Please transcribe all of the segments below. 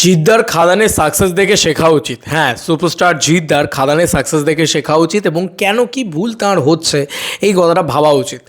জিদ্দার খাদানে success দেখে শেখা উচিত। হ্যাঁ সুপারস্টার জিদ্দার খাদানের সাকসেস দেখে শেখা উচিত এবং কেন কি ভুল তার হচ্ছে, এই কথাটা ভাবা উচিত।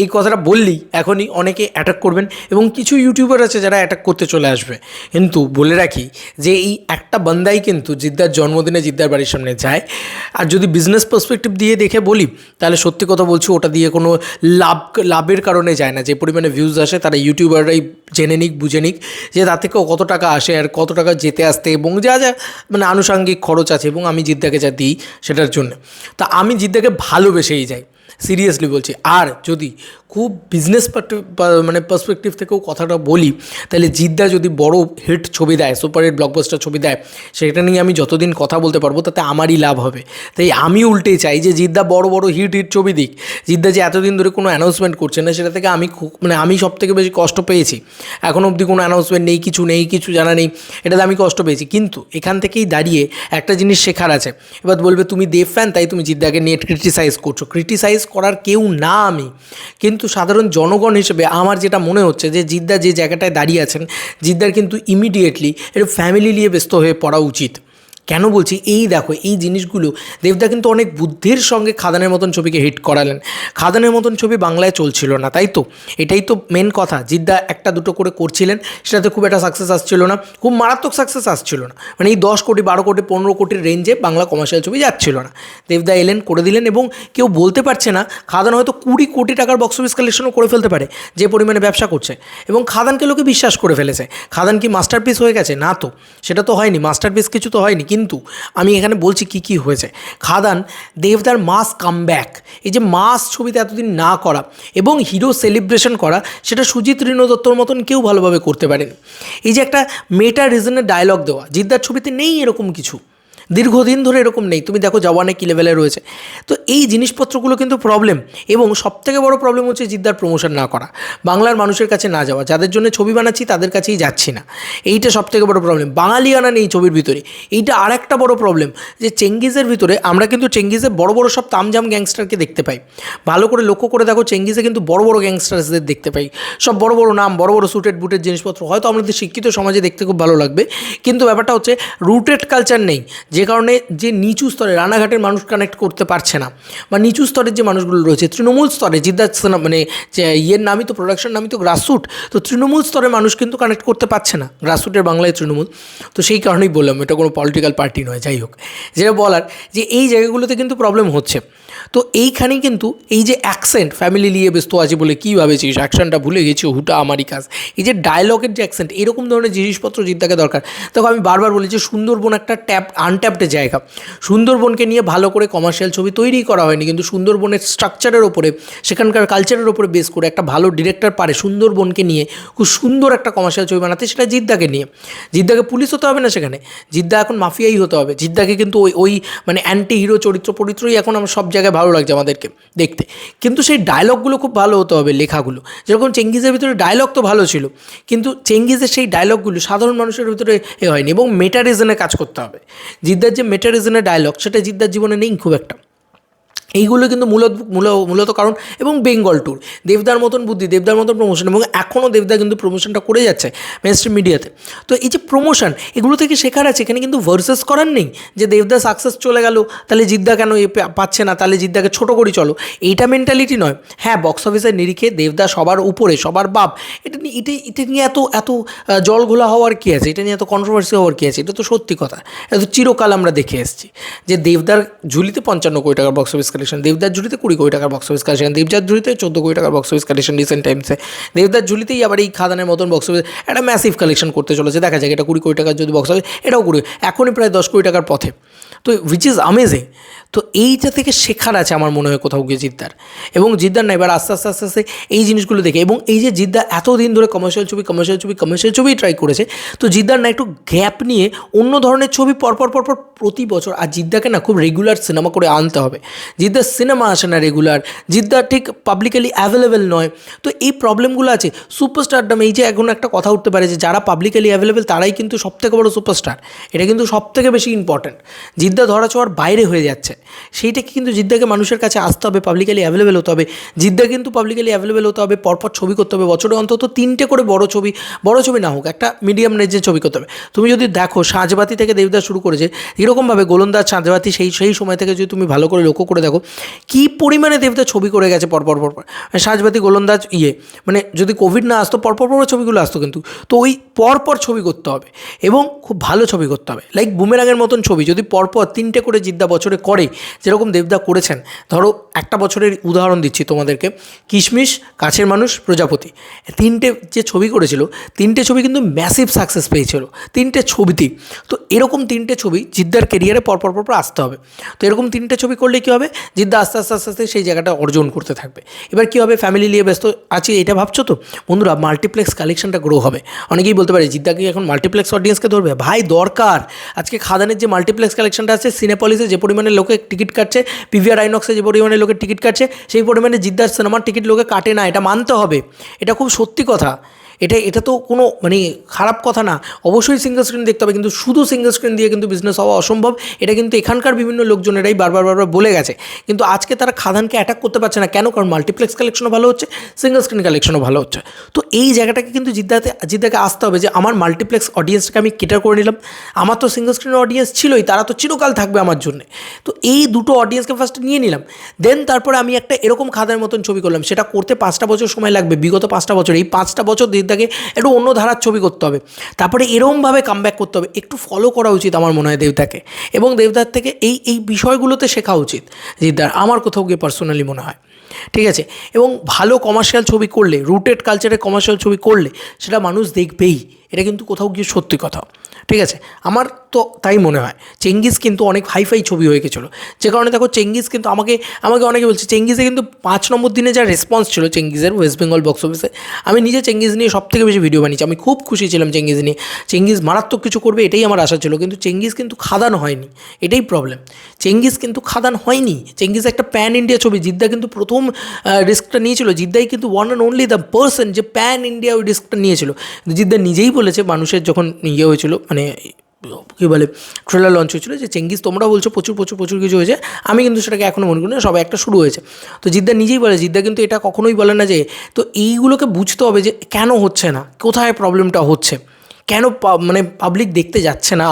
এই কথাটা বললেই এখনই অনেকে অ্যাটাক করবেন এবং কিছু ইউটিউবার আছে যারা অ্যাটাক করতে চলে আসবে। কিন্তু বলে রাখি যে এই একটা বান্দাই কিন্তু জিদ্দার জন্মদিনে জিদ্দার বাড়ির সামনে যায়। আর যদি বিজনেস পার্সপেক্টিভ দিয়ে দেখে বলি, তাহলে সত্যি কথা বলছি, ওটা দিয়ে কোনো লাভ, লাভের কারণে যায় না। যে পরিমাণে ভিউজ আসে, তারা ইউটিউবাররাই জেনে নিক, বুঝে নিক যে তার থেকেও কত টাকা আসে আর কত টাকা যেতে আসতে এবং যা যা মানে আনুষাঙ্গিক খরচ আছে এবং আমি জিদ্দাকে যা দিই সেটার জন্য। তা আমি জিদ্দাকে ভালোবেসেই যাই। সিরিয়াসলি বলছি। আর যদি খুব বিজনেস মানে পার্সপেক্টিভ থেকেও কথাটা বলি, তাহলে জিদ্দা যদি বড় হিট ছবি দেয় সুপার হিট ব্লকবাস্টার ছবি দেয়, সেটা নিয়ে আমি যতদিন কথা বলতে পারব, তাতে আমারই লাভ হবে। তাই আমি উল্টে চাই যে জিদ্দা বড় বড় হিট হিট ছবি দিক। জিদ্দা যে এতদিন ধরে কোনো অ্যানাউন্সমেন্ট করছে না, সেটা থেকে আমি খুব মানে আমি সব থেকে বেশি কষ্ট পেয়েছি। এখনও অবধি কোনো অ্যানাউন্সমেন্ট নেই, কিছু নেই, কিছু জানা নেই, এটাতে আমি কষ্ট পেয়েছি। কিন্তু এখান থেকেই দাঁড়িয়ে একটা জিনিস শেখার আছে। এবার বলবে, তুমি দেব ফ্যান তাই তুমি জিদ্দাকে নিয়ে ক্রিটিসাইজ করছ। ক্রিটিসাইজ করার কেউ না আমি। কিন্তু সাধারণ জনগণ হিসেবে আমার যেটা মনে হচ্ছে যে জিদ্দা যে জায়গাটায় দাঁড়িয়ে আছেন, জিদ্দার কিন্তু ইমিডিয়েটলি একটু ফ্যামিলি নিয়ে ব্যস্ত হয়ে পড়া উচিত। কেন বলছি? এই দেখো, এই জিনিসগুলো দেবদা কিন্তু অনেক বুদ্ধির সঙ্গে খাদানের মতন ছবিকে হিট করালেন। খাদানের মতন ছবি বাংলায় চলছিল না, তাই তো? এটাই তো মেন কথা। জিদ্দা একটা দুটো করে করছিলেন, সেটাতে খুব একটা সাকসেস আসছিল না। খুব মারাত্মক সাকসেস আসছিল না। মানে এই দশ কোটি, বারো কোটি, পনেরো কোটির রেঞ্জে বাংলা কমার্শিয়াল ছবি যাচ্ছিল না। দেবদা এলেন, করে দিলেন এবং কেউ বলতে পারছে না, খাদান হয়তো কুড়ি কোটি টাকার বক্স অফিস কালেকশনও করে ফেলতে পারে, যে পরিমাণে ব্যবসা করছে। এবং খাদানকে লোকে বিশ্বাস করে ফেলেছে। খাদান কি মাস্টারপিস হয়ে গেছে? না তো। সেটা তো হয়নি মাস্টারপিস কিছু তো হয়নি। কিন্তু আমি এখানে বলছি কি কি হয়েছে। খাদান দেবদার মাস কাম ব্যাক এই যে মাস ছবিতে এতদিন না করা এবং হিরো সেলিব্রেশন করা, সেটা সুজিত ঋণ দত্তর মতন কেউ ভালোভাবে করতে পারেন। এই যে একটা মেটা রিজনের ডায়লগ দেওয়া, জিদ্দার ছবিতে নেই এরকম কিছু। দীর্ঘদিন ধরে এরকম নেই। তুমি দেখো জওয়ানে কী লেভেলে রয়েছে। তো এই জিনিসপত্রগুলো কিন্তু প্রবলেম এবং সবথেকে বড় প্রবলেম হচ্ছে জিদ্দার প্রমোশন না করা। বাংলার মানুষের কাছে না যাওয়া। যাদের জন্য ছবি বানাচ্ছি তাদের কাছেই যাচ্ছি না। এইটা সবথেকে বড় প্রবলেম বাঙালিয়ানা নেই ছবির ভিতরে। এইটা আর একটা বড় প্রবলেম যে চেঙ্গিজের ভিতরে আমরা কিন্তু চেঙ্গিজে বড় বড় সব তামজাম গ্যাংস্টারকে দেখতে পাই। ভালো করে লক্ষ্য করে দেখো চেঙ্গিজে কিন্তু বড় বড় গ্যাংস্টার্সদের দেখতে পাই। সব বড় বড় নাম, বড় বড় সুটেড বুটেড জিনিসপত্র। হয়তো আমাদের শিক্ষিত সমাজে দেখতে খুব ভালো লাগবে। কিন্তু ব্যাপারটা হচ্ছে রুটেড কালচার নেই। যে কারণে যে নিচু স্তরে রানাঘাটের মানুষ কানেক্ট করতে পারছে না বা নিচু স্তরের যে মানুষগুলো রয়েছে, তৃণমূল স্তরে জিদ্দার মানে যে ইয়ের নামই তো প্রোডাকশন নামই তো গ্রাসরুট তো তৃণমূল স্তরে মানুষ কিন্তু কানেক্ট করতে পারছে না। গ্রাসরুটের বাংলায় তৃণমূল। তো সেই কারণেই বললাম, এটা কোনো পলিটিক্যাল পার্টি নয়, যাই হোক। যেটা বলার যে এই জায়গাগুলোতে কিন্তু প্রবলেম হচ্ছে। তো এইখানেই কিন্তু এই যে অ্যাকসেন্ট ফ্যামিলি নিয়ে ব্যস্ত আছে বলে কী ভাবেছিস? অ্যাকশনটা ভুলে গেছি, হুটা আমারই কাজ। এই যে ডায়লগের যে অ্যাকসেন্ট এরকম ধরনের জিনিসপত্র জিদ্দাকে দরকার। দেখো আমি বারবার বলি যে সুন্দরবন একটা ট্যাপ আনট্যাপড জায়গা। সুন্দরবনকে নিয়ে ভালো করে কমার্শিয়াল ছবি তৈরি করা হয়নি, কিন্তু সুন্দরবনের স্ট্রাকচারের ওপরে সেখানকার কালচারের ওপরে বেস করে একটা ভালো ডিরেক্টর পারে সুন্দরবনকে নিয়ে খুব সুন্দর একটা কমার্শিয়াল ছবি বানাতে, সেটা জিদ্দাকে নিয়ে। জিদ্দাকে পুলিশ হতে হবে না সেখানে। জিদ্দা এখন মাফিয়াই হতে হবে। জিদ্দাকে কিন্তু ওই ওই মানে অ্যান্টি হিরো চরিত্র পরিত্রই এখন আমার সব জায়গায় ভালো লাগছে আমাদেরকে দেখতে। কিন্তু সেই ডায়লগগুলো খুব ভালো হতে হবে লেখাগুলো। যেরকম চেঙ্গিজের ভিতরে ডায়লগ তো ভালো ছিল, কিন্তু চেঙ্গিজের সেই ডায়লগগুলো সাধারণ মানুষের ভিতরে এ হয়নি এবং মেটারিজনে কাজ করতে হবে। জিদ্দার যে মেটারিজনের ডায়লগ সেটা জিদ্দার জীবনে নেই খুব একটা। এইগুলো কিন্তু মূলত, মূল, মূলত কারণ, এবং বেঙ্গল ট্যুর দেবদার মতন বুদ্ধি দেবদার মতন প্রমোশন এবং এখনও দেবদা কিন্তু প্রমোশনটা করে যাচ্ছে মেন স্ট্রিম মিডিয়াতে তো এই যে প্রমোশন এগুলো থেকে শেখার আছে, এখানে কিন্তু ভার্সেস করার নেই, যে দেবদা সাকসেস চলে গেল, তাহলে জিদ্দা কেন এ পাচ্ছে না, তাহলে জিদ্দাকে ছোটো করি চলো। এইটা মেন্টালিটি নয়। হ্যাঁ বক্স অফিসের নিরিখে দেবদা সবার উপরে, সবার বাপ, এটা নিয়ে, এটা এটা নিয়ে এত এত জল ঘোলা হওয়ার কী আছে? এটা নিয়ে এত কন্ট্রোভার্সি হওয়ার কী আছে? এটা তো সত্যি কথা। এটা তো চিরকাল আমরা দেখে এসেছি। যে দেবদার ঝুলিতে পঞ্চান্ন কোটি টাকার বক্স অফিস কালেকশন দেবদার ঝুলিতে কুড়ি কোটি টাকার বক্স অফিস কালেকশন দেবদার ঝুলিতে চোদ্দ কোটি টাকার বক্স অফিস কালেকশন রিসেন্ট টাইমসে দেবদার ঝুলিতেই আবার এই খাদানের মতন বক্স অফিস একটা ম্যাসিভ কালেকশন করতে চলেছে। দেখা যাক এটা কুড়ি কোটি টাকার যদি বক্স অফিস এটাও কুড়ি, এখনই প্রায় দশ কোটি টাকার পথে। তো উইচ ইজ আমেজিং তো এইটা থেকে শেখার আছে আমার মনে হয় কোথাও গিয়ে জিদ্দার। এবং জিদ্দার না, এবার আস্তে আস্তে আস্তে আস্তে এই জিনিসগুলো দেখে। এবং এই যে জিদ্দা এতদিন ধরে কমার্শিয়াল ছবি কমার্শিয়াল ছবি কমার্শিয়াল ছবি ট্রাই করেছে, তো জিদ্দার না একটু গ্যাপ নিয়ে অন্য ধরনের ছবি পরপর পরপর প্রতি বছর, আর জিদ্দাকে না খুব রেগুলার সিনেমা করে আনতে হবে। জিদ্দার সিনেমা আসে না রেগুলার জিদ্দা ঠিক পাবলিকালি অ্যাভেলেবেল নয়। তো এই প্রবলেমগুলো আছে সুপারস্টার সুপারস্টারডাম এই যে এখন একটা কথা উঠতে পারে যে যারা পাবলিকালি অ্যাভেলেবেল তারাই কিন্তু সবথেকে বড় সুপারস্টার এটা কিন্তু সবথেকে বেশি ইম্পর্ট্যান্ট জিদ্দা ধরা ছোঁয়ার বাইরে হয়ে যাচ্ছে। সেইটাকে কিন্তু জিদ্দাকে মানুষের কাছে আসতে হবে পাবলিক্যালি অ্যাভেলেবেল হতে হবে। জিদ্দা কিন্তু পাবলিক্যালি অ্যাভেলেবেল হতে হবে, পরপর ছবি করতে হবে। বছরে অন্তত তিনটে করে বড় ছবি বড় ছবি না হোক, একটা মিডিয়াম রেঞ্জের ছবি করতে হবে। তুমি যদি দেখো, সাঁজবাতি থেকে দেবদাস শুরু করেছে, এরকমভাবে গোলন্দাজ, সাঁজবাতি সেই সেই সময় থেকে যদি তুমি ভালো করে লক্ষ্য করে দেখো, কী পরিমাণে দেবদা ছবি করে গেছে পরপর পরপর সাঁজবাতি, গোলন্দাজ ইয়ে মানে যদি কোভিড না আসতো, পরপর পরপর ছবিগুলো আসতো কিন্তু। তো ওই পরপর ছবি করতে হবে এবং খুব ভালো ছবি করতে হবে। লাইক বুমেরাঙের মতন ছবি, যদি পরপর তিনটে করে জিদ্দা বছরে করে যেরকম দেবদা করেছেন। ধরো একটা বছরের উদাহরণ দিচ্ছি তোমাদেরকে। কিশমিশ, কাছের মানুষ, প্রজাপতি। তিনটে যে ছবি করেছিল, তিনটে ছবি কিন্তু ম্যাসিভ সাকসেস পেয়েছিল। তিনটে ছবিতেই। তো এরকম তিনটে ছবি জিদ্দার কেরিয়ারে পরপর পরপর আসতে হবে। তো এরকম তিনটে ছবি করলে কী হবে? জিদ্দা আস্তে আস্তে আস্তে আস্তে সেই জায়গাটা অর্জন করতে থাকবে। এবার কী হবে? ফ্যামিলি নিয়ে ব্যস্ত আছি, এটা ভাবছ তো? বন্ধুরা মাল্টিপ্লেক্স কালেকশনটা গ্রো হবে। অনেকেই বলতে পারে, জিদ্দা কি এখন মাল্টিপ্লেক্স অডিয়েন্সকে ধরবে? ভাই, দরকার। আজকে খাদানের যে মাল্টিপ্লেক্স কালেকশনটা আছে সিনেপলিসে যে পরিমাণে লোকে টিকিট কাটছে পিভিআর আইনক্সে যে পরিমাণে লোকে টিকিট কাটছে, সেই পরিমাণে জিদ্দার সিনেমার টিকিট লোকে কাটে না, এটা মানতে হবে। এটা খুব সত্যি কথা। এটা এটা তো কোনো মানে খারাপ কথা না। অবশ্যই সিঙ্গেল স্ক্রিন দেখতে হবে, কিন্তু শুধু সিঙ্গেল স্ক্রিন দিয়ে কিন্তু বিজনেস হওয়া অসম্ভব। এটা কিন্তু এখানকার বিভিন্ন লোকজনেরাই বারবার বারবার বলে গেছে। কিন্তু আজকে তারা খাদানকে অ্যাটাক করতে পারছে না। কেন? কারণ মাল্টিপ্লেক্স কালেকশনও ভালো হচ্ছে সিঙ্গেল স্ক্রিন কালেকশনও ভালো হচ্ছে। তো এই জায়গাটাকে কিন্তু জিদ্দাতে, জিদ্দাকে আসতে হবে যে আমার মাল্টিপ্লেক্স অডিয়েন্সটাকে আমি কেটার করে নিলাম। আমার তো সিঙ্গেল স্ক্রিন অডিয়েন্স ছিলই, তারা তো চিরকাল থাকবে আমার জন্য। তো এই দুটো অডিয়েন্সকে ফার্স্ট নিয়ে নিলাম। দেন তারপরে আমি একটা এরকম খাদার মতন ছবি করলাম, সেটা করতে পাঁচটা বছর সময় লাগবে, বিগত পাঁচটা বছর। এই পাঁচটা বছর জিদ্দাকে একটু অন্য ধারার ছবি করতে হবে। তারপরে এরমভাবে কামব্যাক করতে হবে। একটু ফলো করা উচিত আমার মনে হয় দেবতাকে এবং দেবদার থেকে এই এই বিষয়গুলোতে শেখা উচিত জিদ্দার, আমার কোথাও গিয়ে পার্সোনালি মনে হয়। ঠিক আছে? এবং ভালো কমার্শিয়াল ছবি করলে রুটেড কালচারে কমার্শিয়াল ছবি করলে, সেটা মানুষ দেখবেই। এটা কিন্তু কোথাও গিয়ে সত্যি কথা। ঠিক আছে? আমার তো তাই মনে হয়। চেঙ্গিস কিন্তু অনেক হাইফাই ছবি হয়ে গেছিল। যে কারণে দেখো চেঙ্গিস কিন্তু আমাকে আমাকে অনেকে বলছে, চেঙ্গিসে কিন্তু পাঁচ নম্বর দিনে যা রেসপন্স ছিল চেঙ্গিসের ওয়েস্ট বেঙ্গল বক্স অফিসে আমি নিজে চেঙ্গিস নিয়ে সব থেকে বেশি ভিডিও বানিয়েছি। আমি খুব খুশি ছিলাম চেঙ্গিস নিয়ে। চেঙ্গিস মারাত্মক কিছু করবে, এটাই আমার আশা ছিল। কিন্তু চেঙ্গিস কিন্তু খাদান হয়নি। এটাই প্রবলেম চেঙ্গিস কিন্তু খাদান হয়নি। চেঙ্গিস একটা প্যান ইন্ডিয়া ছবি। জিদ্দা কিন্তু প্রথম রিস্কটা নিয়েছিল। জিদ্দাই কিন্তু one and only the person যে প্যান ইন্ডিয়া ওই রিস্কটা নিয়েছিল। জিদ্দা নিজেই বলেছে, মানুষের যখন ইয়ে হয়েছিল মানে কী বলে ট্রেলার লঞ্চ হয়েছিল যে চেঙ্গিস তোমরা বলছো প্রচুর প্রচুর প্রচুর কিছু হয়েছে। আমি কিন্তু সেটাকে এখনও মনে করি না সবাই একটা শুরু হয়েছে। তো জিদ্দা নিজেই বলে, জিদ্দা কিন্তু এটা কখনোই বলে না যে, তো এইগুলোকে বুঝতে হবে যে কেন হচ্ছে না, কোথায় প্রবলেমটা হচ্ছে, কেন মানে পাবলিক দেখতে যাচ্ছে না।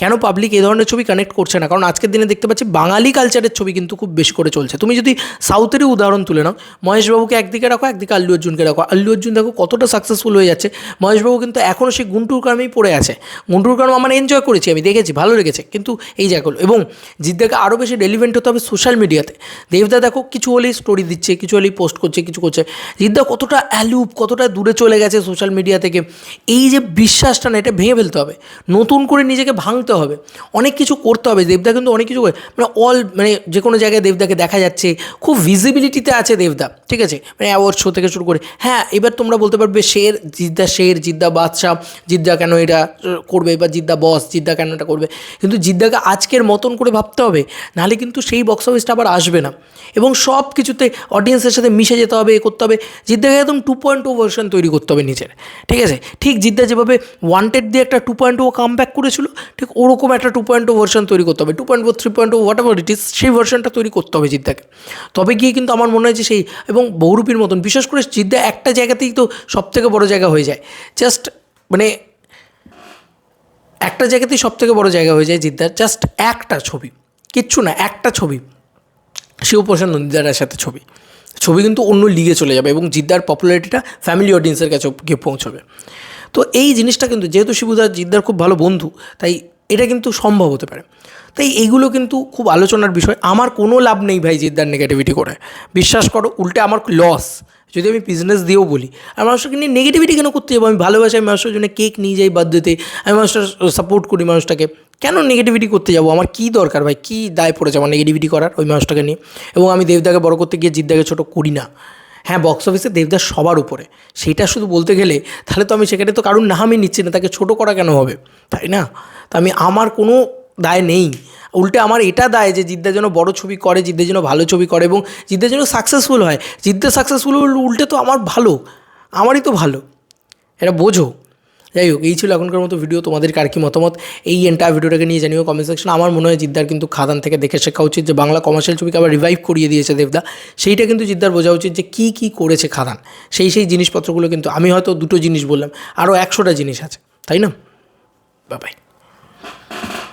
কেন পাবলিক এই ধরনের ছবি কানেক্ট করছে না? কারণ আজকের দিনে দেখতে পাচ্ছি বাঙালি কালচারের ছবি কিন্তু খুব বেশি করে চলছে। তুমি যদি সাউথেরই উদাহরণ তুলে নাও, মহেশবাবুকে একদিকে রাখো, একদিকে আল্লু অর্জুনকে রাখো। আল্লু অর্জুন দেখো কতটা সাকসেসফুল হয়ে যাচ্ছে। মহেশবাবু কিন্তু এখনও সেই গুন্টুর কারণেই পড়ে আছে। গুন্টুর কারণ আমার এনজয় করেছি, আমি দেখেছি, ভালো লেগেছে, কিন্তু এই জায়গাগুলো এবং জিদ্দাকে আরও বেশি রেলিভেন্ট হতে হবে সোশ্যাল মিডিয়াতে দেবদা দেখো কিছু হলেই স্টোরি দিচ্ছে, কিছু হলেই পোস্ট করছে, কিছু করছে। জিদ্দা কতটা অ্যালুপ কতটা দূরে চলে গেছে সোশ্যাল মিডিয়া থেকে। এই যে বিশ্বাসটা না, এটা ভেঙে ফেলতে হবে। নতুন করে নিজেকে ভাঙতে হবে। অনেক কিছু করতে হবে। দেবদা কিন্তু অনেক কিছু মানে অল মানে যে কোনো জায়গায় দেবদাকে দেখা যাচ্ছে। খুব ভিজিবিলিটিতে আছে দেবদা, ঠিক আছে? মানে অ্যাওয়ার্ড শো থেকে শুরু করে। হ্যাঁ এবার তোমরা বলতে পারবে শের, জিদ্দা শের, জিদ্দা বাদশাহ, জিদ্দা কেন এটা করবে বা জিদ্দা বস জিদ্দা কেন এটা করবে? কিন্তু জিদ্দাকে আজকের মতন করে ভাবতে হবে, নাহলে কিন্তু সেই বক্স অফিসটা আবার আসবে না। এবং সব কিছুতে অডিয়েন্সের সাথে মিশে যেতে হবে, এ করতে হবে। জিদ্দাকে একদম টু পয়েন্ট টু ভার্সন তৈরি করতে হবে নিজের, ঠিক আছে? ঠিক জিদ্দা যেভাবে ওয়ান্টেড দিয়ে একটা two point o come back করেছিল, ঠিক ওরকম একটা টু পয়েন্ট টু ভার্সন তৈরি করতে হবে two point four three point o whatever it is সেই ভার্সনটা তৈরি করতে হবে জিদ্দাকে। তবে গিয়ে কিন্তু আমার মনে হয় যে সেই, এবং বহুরূপীর মতন, বিশেষ করে জিদ্দা একটা জায়গাতেই তো সব থেকে বড় জায়গা হয়ে যায়। জাস্ট মানে একটা জায়গাতেই সব থেকে বড় জায়গা হয়ে যায় জিদ্দার জাস্ট একটা ছবি, কিচ্ছু না, একটা ছবি শিবপ্রসাদ নন্দীদারের সাথে ছবি। ছবি কিন্তু অন্য লিগে চলে যাবে এবং জিদ্দার পপুলারিটিটা ফ্যামিলি অডিয়েন্সের কাছে গিয়ে পৌঁছবে। তো এই জিনিসটা কিন্তু, যেহেতু শিবুদার জিদ্দার খুব ভালো বন্ধু, তাই এটা কিন্তু সম্ভব হতে পারে। তাই এইগুলো কিন্তু খুব আলোচনার বিষয়। আমার কোনো লাভ নেই ভাই জিদ্দার নেগেটিভিটি করে। বিশ্বাস করো, উল্টে আমার লস যদি আমি বিজনেস দিয়েও বলি, আর মানুষটাকে নিয়ে নেগেটিভিটি কেন করতে যাব? আমি ভালোবাসি, আমি মানুষের জন্য কেক নিয়ে যাই বার্থডেতে আমি মানুষটা সাপোর্ট করি মানুষটাকে। কেন নেগেটিভিটি করতে যাব? আমার কী দরকার ভাই? কী দায় পড়েছে আমার নেগেটিভিটি করার ওই মানুষটাকে নিয়ে? এবং আমি দেবদাকে বড় করতে গিয়ে জিদ্দাকে ছোটো করি না। হ্যাঁ বক্স অফিসে দেবদাস সবার উপরে। সেইটা শুধু বলতে গেলে, তাহলে তো আমি সেখানে তো কারুর নামই নিচ্ছি না, তাকে ছোটো করা কেন হবে? তাই না? তা আমি আমার কোনো দায় নেই। উল্টে আমার এটা দায় যে জিদ্দা যেন বড় ছবি করে, জিদ্দা যেন ভালো ছবি করে এবং জিদ্দা যেন সাকসেসফুল হয়। জিদ্দা সাকসেসফুল উল্টে তো আমার ভালো, আমারই তো ভালো। এটা বোঝো। যাই হোক, এই ছিল এখনকার মতো ভিডিও তোমাদের আর কি মতামত? এই এন্টায়ার ভিডিওটাকে নিয়ে জানিও কমেন্ট সেকশন আমার মনে হয় জিদ্দার কিন্তু খাদান থেকে দেখে শেখা উচিত যে বাংলা কমার্শিয়াল ছবিকে আবার রিভাইভ করিয়ে দিয়েছে দেবদা। সেইটা কিন্তু জিদ্দার বোঝা উচিত যে কী কী করেছে খাদান। সেই সেই জিনিসপত্রগুলো কিন্তু আমি হয়তো দুটো জিনিস বললাম, আরও একশোটা জিনিস আছে। তাই না? বাবাই